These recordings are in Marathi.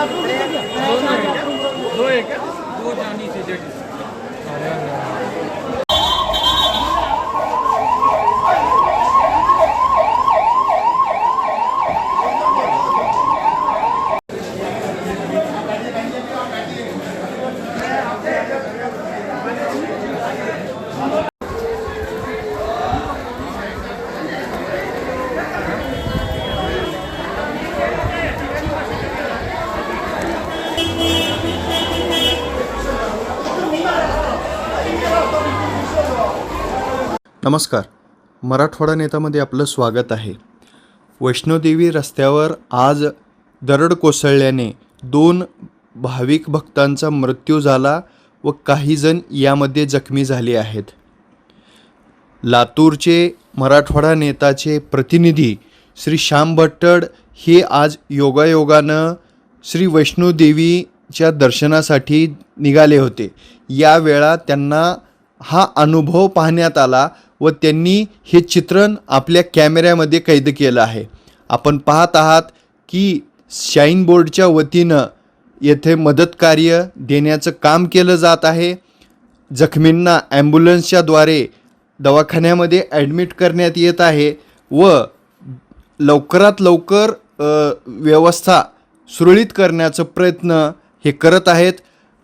दो एक आहे का दोन आणि नमस्कार. मराठवाडा नेतामध्ये आपलं स्वागत आहे. वैष्णोदेवी रस्त्यावर आज दरड कोसळल्याने दोन भाविक भक्तांचा मृत्यू झाला व काहीजण यामध्ये जखमी झाले आहेत. लातूरचे मराठवाडा नेताचे प्रतिनिधी श्री श्याम भट्टड हे आज योगायोगानं श्री वैष्णोदेवीच्या दर्शनासाठी निघाले होते. यावेळा त्यांना हा अनुभव पाहण्यात आला व त्यांनी हे चित्रण आपल्या कॅमेऱ्यामध्ये कैद केलं आहे. आपण पाहत आहात की शाईन बोर्डच्या वतीनं येथे मदत कार्य देण्याचं काम केलं जात आहे. जखमींना ॲम्ब्युलन्सच्याद्वारे दवाखान्यामध्ये ॲडमिट करण्यात येत आहे व लवकरात लवकर व्यवस्था सुरळीत करण्याचा प्रयत्न हे करत आहेत.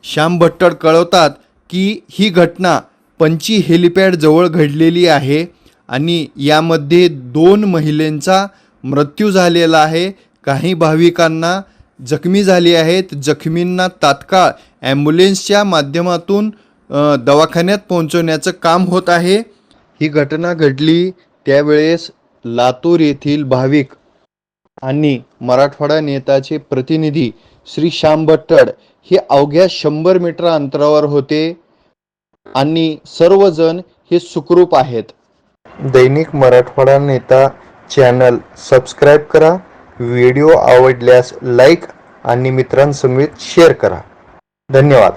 श्याम भट्टड कळवतात की ही घटना पंची हेलिपॅडजवळ घडलेली आहे आणि यामध्ये दोन महिलेंचा मृत्यू झालेला आहे. काही भाविकांना जखमी झाली आहेत. जखमींना तात्काळ ॲम्ब्युलन्सच्या माध्यमातून दवाखान्यात पोहोचवण्याचं काम होत आहे. ही घटना घडली त्यावेळेस लातूर येथील भाविक आणि मराठवाडा नेताचे प्रतिनिधी श्री श्याम भट्टड हे अवघ्या शंभर मीटर अंतरावर होते. आणि सर्वजण हे सुखरूप आहेत. दैनिक मराठवाडा नेता चॅनल सबस्क्राईब करा व्हिडिओ आवडल्यास लाईक आणि मित्रांसमवेत शेअर करा. धन्यवाद.